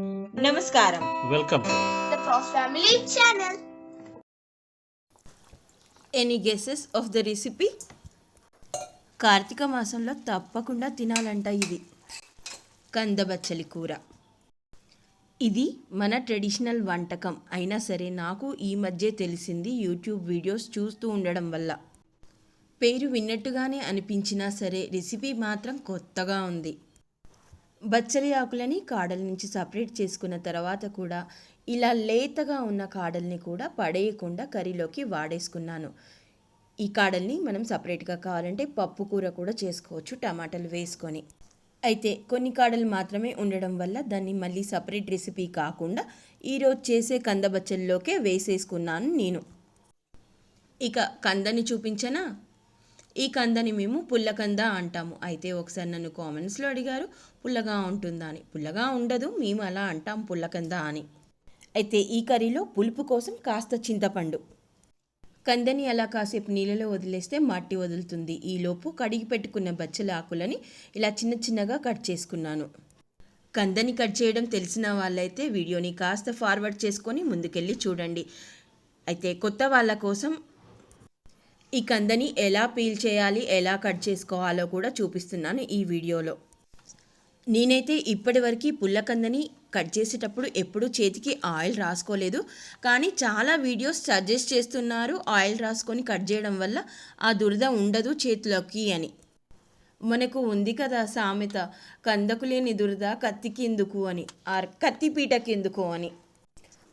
నమస్కారం. Welcome. Family channel. Any guesses of the recipe Karthika మాసంలో తప్పకుండా తినాలంట ఇది. కందబచ్చలి కూర. ఇది మన ట్రెడిషనల్ వంటకం. అయినా సరే నాకు ఈ మధ్య తెలిసింది యూట్యూబ్ వీడియోస్ చూస్తూ ఉండడం వల్ల. పేరు విన్నట్టుగానే అనిపించినా సరే రెసిపీ మాత్రం కొత్తగా ఉంది. బచ్చలి ఆకులని కాడల నుంచి సపరేట్ చేసుకున్న తర్వాత కూడా ఇలా లేతగా ఉన్న కాడల్ని కూడా పడేయకుండా కర్రీలోకి వాడేసుకున్నాను. ఈ కాడల్ని మనం సపరేట్గా కావాలంటే పప్పు కూర కూడా చేసుకోవచ్చు టమాటాలు వేసుకొని. అయితే కొన్ని కాడలు మాత్రమే ఉండడం వల్ల దాన్ని మళ్ళీ సపరేట్ రెసిపీ కాకుండా ఈరోజు చేసే కంద బచ్చల్లోకే వేసేసుకున్నాను నేను. ఇక కందని చూపించనా? ఈ కందని మేము పుల్లకంద అంటాము. అయితే ఒకసారి నన్ను కామెంట్స్లో అడిగారు పుల్లగా ఉంటుందా? అని. పుల్లగా ఉండదు మేము అలా అంటాం పుల్లకంద అని. అయితే ఈ కర్రీలో పులుపు కోసం కాస్త చింతపండు. కందని అలా కాసేపు నీళ్ళలో వదిలేస్తే మట్టి వదులుతుంది. ఈలోపు కడిగి పెట్టుకున్న బచ్చల ఆకులని ఇలా చిన్న చిన్నగా కట్ చేసుకున్నాను. కందని కట్ చేయడం తెలిసిన వాళ్ళైతే వీడియోని కాస్త ఫార్వర్డ్ చేసుకొని ముందుకెళ్ళి చూడండి. అయితే కొత్త వాళ్ళ కోసం ఈ కందని ఎలా పీల్ చేయాలి ఎలా కట్ చేసుకోవాలో కూడా చూపిస్తున్నాను ఈ వీడియోలో. నేనైతే ఇప్పటివరకు పుల్లకందని కట్ చేసేటప్పుడు ఎప్పుడూ చేతికి ఆయిల్ రాసుకోలేదు. కానీ చాలా వీడియోస్ సజెస్ట్ చేస్తున్నారు ఆయిల్ రాసుకొని కట్ చేయడం వల్ల ఆ దురద ఉండదు చేతిలోకి అని. మనకు ఉంది కదా సామెత కందకు లేని దురద కత్తికి ఎందుకు అని ఆర్ కత్తి పీటకి ఎందుకు అని.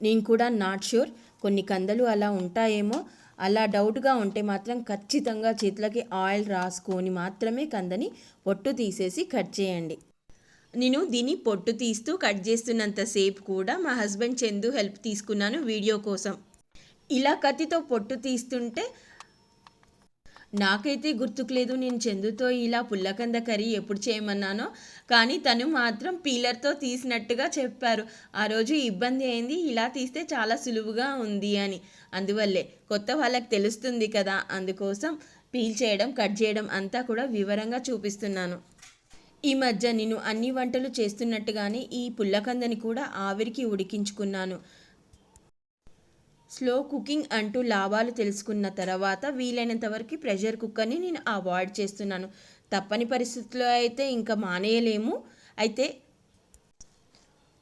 నేను కూడా నాట్ షూర్ కొన్ని కందలు అలా ఉంటాయేమో అలా డౌట్గా ఉంటే మాత్రం ఖచ్చితంగా చేతులకి ఆయిల్ రాసుకొని మాత్రమే కందని పొట్టు తీసేసి కట్ చేయండి. నేను దీన్ని పొట్టు తీస్తూ కట్ చేస్తున్నంతసేపు కూడా మా హస్బెండ్ చందు హెల్ప్ తీసుకున్నాను వీడియో కోసం. ఇలా కత్తితో పొట్టు తీస్తుంటే నాకైతే గుర్తుకు లేదు నేను చందుతో ఇలా పుల్లకంద కర్రీ ఎప్పుడు చేయమన్నానో కానీ తను మాత్రం పీలర్తో తీసినట్టుగా చెప్పారు. ఆ రోజు ఇబ్బంది అయింది ఇలా తీస్తే చాలా సులువుగా ఉంది అని. అందువల్లే కొత్త వాళ్ళకి తెలుస్తుంది కదా అందుకోసం పీల్ చేయడం కట్ చేయడం అంతా కూడా వివరంగా చూపిస్తున్నాను. ఈ మధ్య నేను అన్ని వంటలు చేస్తున్నట్టుగానే ఈ పుల్లకందని కూడా ఆవిరికి ఉడికించుకున్నాను. స్లో కుకింగ్ అంటూ లాభాలు తెలుసుకున్న తర్వాత వీలైనంత వరకు ప్రెషర్ కుక్కర్ని నేను అవాయిడ్ చేస్తున్నాను. తప్పని పరిస్థితుల్లో అయితే ఇంకా మానేయలేము. అయితే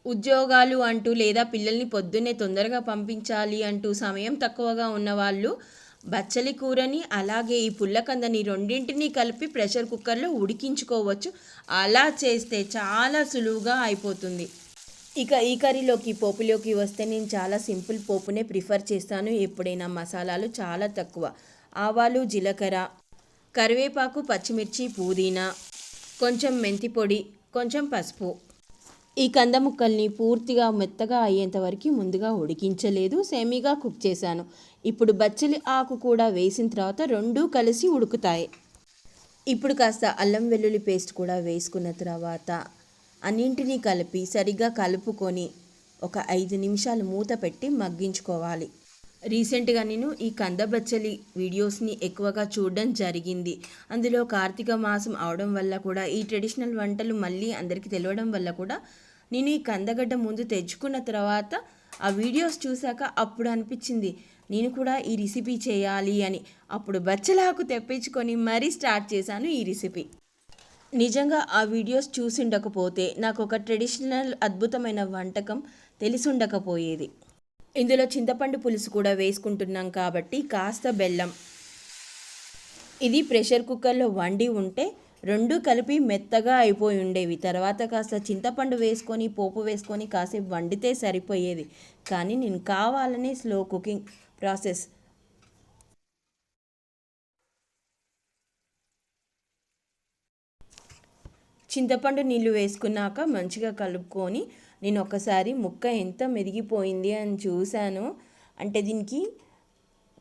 ఉద్యోగాలు అంటూ లేదా పిల్లల్ని పొద్దున్నే తొందరగా పంపించాలి అంటూ సమయం తక్కువగా ఉన్నవాళ్ళు బచ్చలి కూరని అలాగే ఈ పుల్లకందని రెండింటినీ కలిపి ప్రెషర్ కుక్కర్లో ఉడికించుకోవచ్చు. అలా చేస్తే చాలా సులువుగా అయిపోతుంది. ఇక ఈ కర్రీలోకి పోపులోకి వస్తే నేను చాలా సింపుల్ పోపునే ప్రిఫర్ చేస్తాను. ఎప్పుడైనా మసాలాలు చాలా తక్కువ. ఆవాలు జీలకర్ర కరివేపాకు పచ్చిమిర్చి పుదీనా కొంచెం మెంతి పొడి కొంచెం పసుపు. ఈ కంద ముక్కల్ని పూర్తిగా మెత్తగా అయ్యేంత వరకు ముందుగా ఉడికించలేదు. సెమీగా కుక్ చేశాను. ఇప్పుడు బచ్చలి ఆకు కూడా వేసిన తర్వాత రెండూ కలిసి ఉడుకుతాయి. ఇప్పుడు కాస్త అల్లం వెల్లుల్లి పేస్ట్ కూడా వేసుకున్న తర్వాత అన్నింటినీ కలిపి సరిగ్గా కలుపుకొని ఒక ఐదు నిమిషాలు మూత పెట్టి మగ్గించుకోవాలి. రీసెంట్గా నేను ఈ కందబచ్చలి వీడియోస్ని ఎక్కువగా చూడడం జరిగింది. అందులో కార్తీక మాసం అవడం వల్ల కూడా ఈ ట్రెడిషనల్ వంటలు మళ్ళీ అందరికీ తెలియడం వల్ల కూడా నేను ఈ కందగడ్డ ముందు తెచ్చుకున్న తర్వాత ఆ వీడియోస్ చూశాక అప్పుడు అనిపించింది నేను కూడా ఈ రెసిపీ చేయాలి అని. అప్పుడు బచ్చలాకు తెప్పించుకొని మరీ స్టార్ట్ చేశాను ఈ రెసిపీ నిజంగా ఆ వీడియోస్ చూసిండకపోతే నాకు ఒక ట్రెడిషనల్ అద్భుతమైన వంటకం తెలిసుండకపోయేది. ఇందులో చింతపండు పులుసు కూడా వేసుకుంటున్నాం కాబట్టి కాస్త బెల్లం. ఇది ప్రెషర్ కుక్కర్లో వండి ఉంటే రెండు కలిపి మెత్తగా అయిపోయి ఉండేవి. తర్వాత కాస్త చింతపండు వేసుకొని పోపు వేసుకొని కాసేపు వండితే సరిపోయేది. కానీ నేను కావాలనే స్లో కుకింగ్ ప్రాసెస్ చింతపండు నీళ్ళు వేసుకున్నాక మంచిగా కలుపుకొని నేను ఒకసారి ముక్క ఎంత మెరిగిపోయింది అని చూశాను. అంటే దీనికి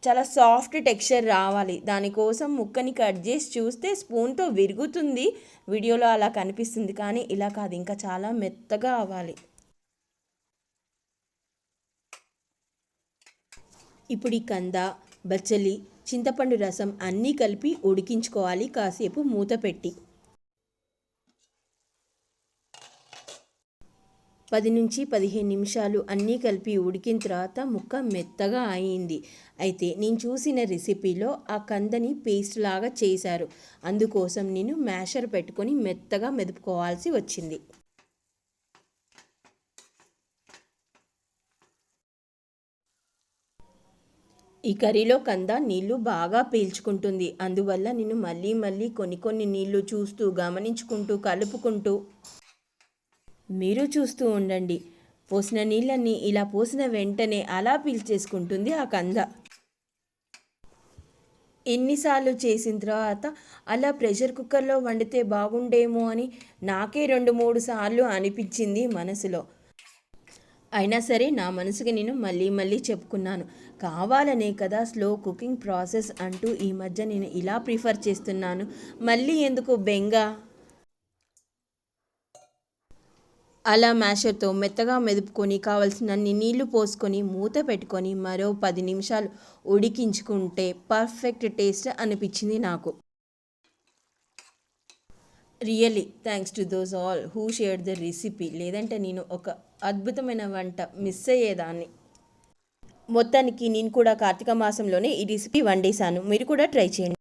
చాలా సాఫ్ట్ టెక్స్చర్ రావాలి. దానికోసం ముక్కని కట్ చేసి చూస్తే స్పూన్తో విరుగుతుంది. వీడియోలో అలా కనిపిస్తుంది కానీ ఇలా కాదు ఇంకా చాలా మెత్తగా అవ్వాలి. ఇప్పుడు ఈ కంద బచ్చలి చింతపండు రసం అన్నీ కలిపి ఉడికించుకోవాలి. కాసేపు మూత పెట్టి. పది నుంచి పదిహేను నిమిషాలు అన్నీ కలిపి ఉడికిన తర్వాత ముక్క మెత్తగా అయింది. అయితే నేను చూసిన రెసిపీలో ఆ కందని పేస్ట్ లాగా చేశారు. అందుకోసం నేను మ్యాషర్ పెట్టుకొని మెత్తగా మెదుపుకోవాల్సి వచ్చింది. ఈ కర్రీలో కంద నీళ్ళు బాగా పీల్చుకుంటుంది. అందువల్ల నేను మళ్ళీ మళ్ళీ కొన్ని కొన్ని నీళ్ళు చూస్తూ గమనించుకుంటూ కలుపుకుంటూ మీరు చూస్తూ ఉండండి. పోసిన నీళ్ళన్నీ ఇలా పోసిన వెంటనే అలా పీల్చేసుకుంటుంది ఆ కంద. ఎన్నిసార్లు చేసిన తర్వాత అలా ప్రెషర్ కుక్కర్లో వండితే బాగుండేమో అని నాకే రెండు మూడు సార్లు అనిపించింది మనసులో. అయినా సరే నా మనసుకి నేను మళ్ళీ మళ్ళీ చెప్పుకున్నాను. కావాలనే కదా స్లో కుకింగ్ ప్రాసెస్ అంటూ ఈ మధ్య నేను ఇలా ప్రిఫర్ చేస్తున్నాను. మళ్ళీ ఎందుకు బెంగా? అలా మ్యాషర్తో మెత్తగా మెదుపుకొని కావలసినన్ని నీళ్ళు పోసుకొని మూత పెట్టుకొని మరో పది నిమిషాలు ఉడికించుకుంటే పర్ఫెక్ట్ టేస్ట్ అనిపించింది నాకు. Really thanks to those all who shared the recipe. లేదంటే నేను ఒక అద్భుతమైన వంట మిస్ అయ్యేదాన్ని. మొత్తానికి నేను కూడా కార్తీక మాసంలోనే ఈ రెసిపీ వండేశాను. మీరు కూడా ట్రై చేయండి.